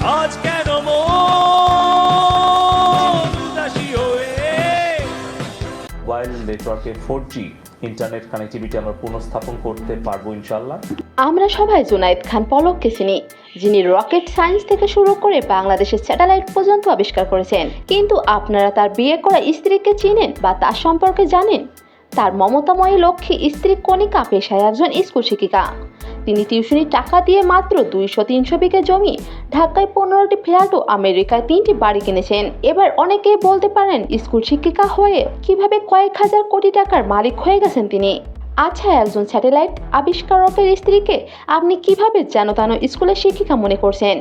আজ কেন উদাসী হয়ে? মোবাইল নেটওয়ার্কে ফোর জি ইন্টারনেট কানেক্টিভিটি আমরা পুনঃস্থাপন করতে পারব ইনশাল্লাহ আমরা সবাই জুনায়েদ খান পলককে চিনি যিনি রকেট সায়েন্স থেকে শুরু করে বাংলাদেশের স্যাটেলাইট পর্যন্ত আবিষ্কার করেছেন। কিন্তু আপনারা তার বিয়ে করা স্ত্রীকে চিনেন বা তার সম্পর্কে জানেন? তার মমতাময়ী লক্ষ্মী স্ত্রী কণিকা পেশায় একজন স্কুল শিক্ষিকা। তিনি টিউশনির টাকা দিয়ে মাত্র দুইশো, তিনশো বিঘে জমি, ঢাকায় পনেরোটি ফ্ল্যাট ও আমেরিকায় তিনটি বাড়ি কিনেছেন। এবার অনেকেই বলতে পারেন, স্কুল শিক্ষিকা হয়ে কীভাবে কয়েক হাজার কোটি টাকার মালিক হয়ে গেছেন তিনি। আচ্ছা একজন স্যাটেলাইট আবিষ্কারকের স্ত্রীকে আপনি কীভাবে যেন তেন স্কুলের শিক্ষিকা মনে করছেন?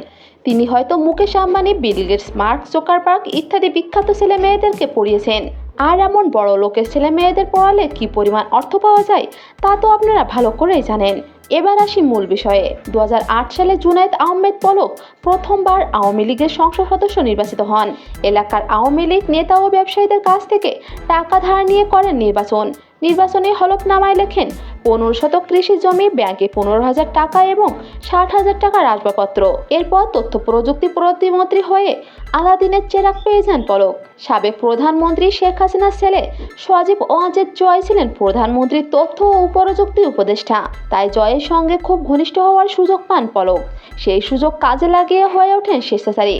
তিনি হয়তো Mukesh Ambani, Bill Gates, Mark Zuckerberg ইত্যাদি বিখ্যাত ছেলে মেয়েদেরকে পড়িয়েছেন। আর এমন বড় লোকের ছেলে মেয়েদের পড়ালে কি পরিমাণ অর্থ পাওয়া যায়, তা তো আপনারা ভালো করেই জানেন। এবার আসি মূল বিষয়ে। দু হাজার আট সালে জুনায়েদ আহমেদ পলক প্রথমবার আওয়ামী লীগের সংসদ সদস্য নির্বাচিত হন। এলাকার আওয়ামী লীগ নেতা ও ব্যবসায়ীদের কাছ থেকে টাকা ধার নিয়ে করেন নির্বাচন। নির্বাচনে হলফনামায় লেখেন পনেরো শতক কৃষি জমি ব্যাংকে পনেরো হাজার টাকা এবং ষাট হাজার টাকার আসবাবপত্র এরপর তথ্য প্রযুক্তি প্রতিমন্ত্রী হয়ে আলাদিনের চেরাক পেয়ে যান পলক। সাবেক প্রধানমন্ত্রী শেখ হাসিনার ছেলে সজীব ওয়াজেদ জয় ছিলেন প্রধানমন্ত্রীর তথ্য ও প্রযুক্তি উপদেষ্টা। তাই জয়ের সঙ্গে খুব ঘনিষ্ঠ হওয়ার সুযোগ পান পলক। সেই সুযোগ কাজে লাগিয়ে হয়ে ওঠেন স্বেচ্ছাচারী।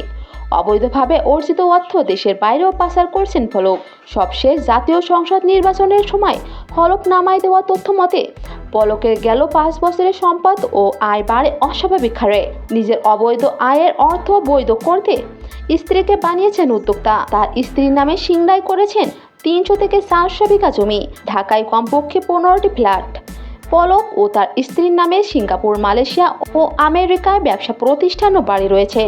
অবৈধভাবে অর্জিত অর্থ দেশের বাইরেও পাচার করছেন ফলক। সবশেষ জাতীয় সংসদ নির্বাচনের সময় হলক নামায় দেওয়া তথ্য মতে পলকের গেল পাঁচ বছরের সম্পদ ও আয় বাড়ে অস্বাভাবিক হারে। নিজের অবৈধ আয়ের অর্থ বৈধ করতে স্ত্রীকে বানিয়েছেন উদ্যোক্তা। তার স্ত্রীর নামে সিংড়াই করেছেন তিনশো থেকে চারশো বিঘা জমি, ঢাকায় কমপক্ষে পনেরোটি ফ্ল্যাট। পলক ও তার স্ত্রীর নামে সিঙ্গাপুর, মালয়েশিয়া ও আমেরিকায় ব্যবসা প্রতিষ্ঠান ও বাড়ি রয়েছে।